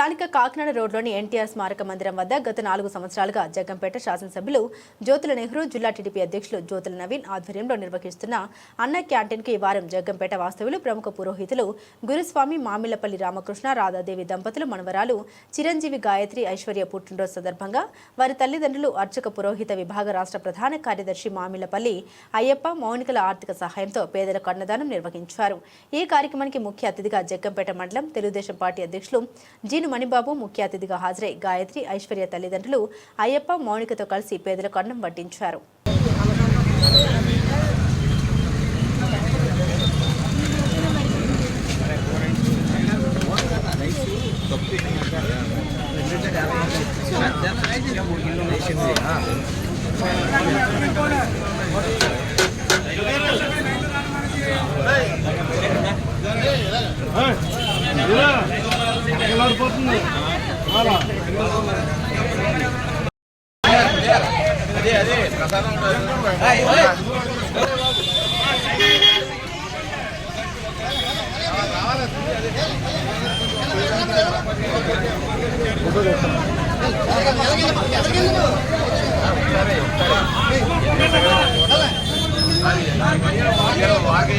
స్థానిక కాకినాడ రోడ్లోని ఎన్టీఆర్ స్మారక మందిరం వద్ద గత నాలుగు సంవత్సరాలుగా జగ్గంపేట శాసనసభ్యులు జ్యోతుల నెహ్రూ జిల్లా టీడీపీ అధ్యక్షులు జ్యోతుల నవీన్ ఆధ్వర్యంలో నిర్వహిస్తున్న అన్న క్యాంటీన్కు ఈ వారం జగ్గంపేట వాస్తవులు ప్రముఖ పురోహితులు గురుస్వామి మామిళ్ళపల్లి రామకృష్ణ రాధాదేవి దంపతులు మనవరాలు చిరంజీవి గాయత్రి ఐశ్వర్య పుట్టినరోజు సందర్భంగా వారి తల్లిదండ్రులు అర్చక పురోహిత విభాగ రాష్ట్ర ప్రధాన కార్యదర్శి మామిళ్ళపల్లి అయ్యప్ప మౌనికల ఆర్థిక సహాయంతో పేదలకు అన్నదానం నిర్వహించారు. ఈ కార్యక్రమానికి ముఖ్య అతిథిగా జగ్గంపేట మండలం తెలుగుదేశం పార్టీ అధ్యక్షులు జీను మణిబాబు ముఖ్య అతిథిగా హాజరై గాయత్రి ఐశ్వర్య తల్లిదండ్రులు అయ్యప్ప మౌనికతో కలిసి పేదలకు అన్నం వడ్డించారు అదే అదే ప్రసాదం వాగే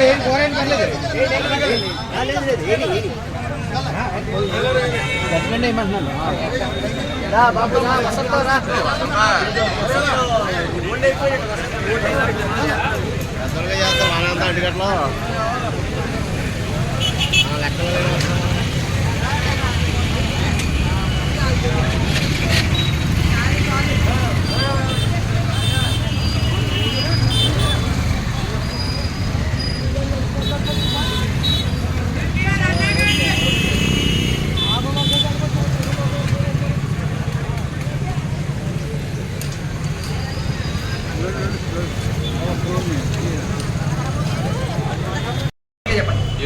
ఏం కోరేం పర్లేదు గట్లండి ఏమంటున్నాను రా బాబు రా వసంతో రా పెద్దలుగా చేస్తాం అనంత అడిగట్లో లెక్కలు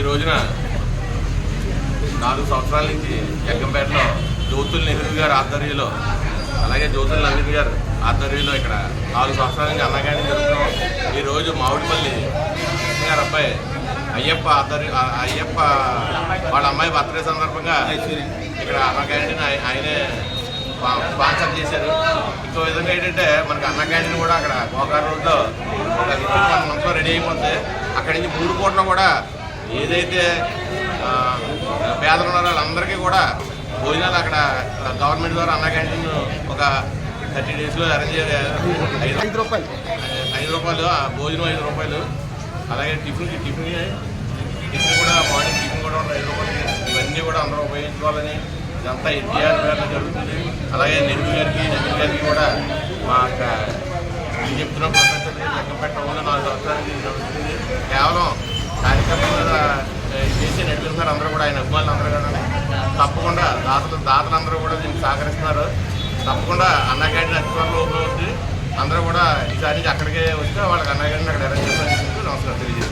ఈ రోజున నాలుగు సంవత్సరాల నుంచి జగ్గంపేటలో జ్యోతుల్ నెహ్రూ గారు ఆధ్వర్యంలో అలాగే జ్యోతుల నవీన్ గారు ఆధ్వర్యంలో ఇక్కడ నాలుగు సంవత్సరాల నుంచి అన్నగాని జరుగుతున్నాం ఈ రోజు మామిడిపల్లి గారు అబ్బాయి అయ్యప్ప ఆధ్వర్యం అయ్యప్ప వాళ్ళ అమ్మాయి బర్త్డే సందర్భంగా ఇక్కడ అన్న క్యాంటీన్ ఆయనే స్పాన్సర్ చేశారు. ఇంకో విధంగా ఏంటంటే మనకి అన్న క్యాంటీన్ కూడా అక్కడ గోకార్ రోడ్లో ఒక వన్ మంత్లో రెడీ అయిపోతే అక్కడి నుంచి మూడు కోట్ల కూడా ఏదైతే పేదలు ఉన్నారో వాళ్ళందరికీ కూడా భోజనాలు అక్కడ గవర్నమెంట్ ద్వారా అన్న క్యాంటీన్ ఒక థర్టీ డేస్లో అరేంజ్ ఐదు ఐదు రూపాయలు. ఐదు రూపాయలు ఆ భోజనం ఐదు రూపాయలు. అలాగే టిఫిన్ టిఫిన్ టిఫిన్ కూడా మార్నింగ్ టిఫిన్ కూడా ఐదు రూపాయలు. ఇవన్నీ కూడా అందరూ ఉపయోగించుకోవాలని ఇదంతా ఎన్టీఆర్ గారిలో జరుగుతుంది. అలాగే నెహ్రూ గారికి నవీన్ గారికి కూడా మా యొక్క నేను చెప్తున్న ప్రొఫెసర్ లెక్కపెట్టడం వల్ల నాలుగు సంవత్సరాలు జరుగుతుంది. కేవలం కార్యక్రమం మీద ఏ, చేసి అందరూ కూడా ఆయన అభిమానులు అందరూ కూడా తప్పకుండా దాతలు దాతలందరూ కూడా దీనికి సహకరిస్తున్నారు. తప్పకుండా అన్న అధికారులు అతి ఓపెన్ అవుతుంది అందరూ కూడా ఈసారి అక్కడికే వస్తే వాళ్ళకి అన్నగాడిని అక్కడ అరేంజ్ చేస్తారని నమస్కారం తెలియజేస్తాను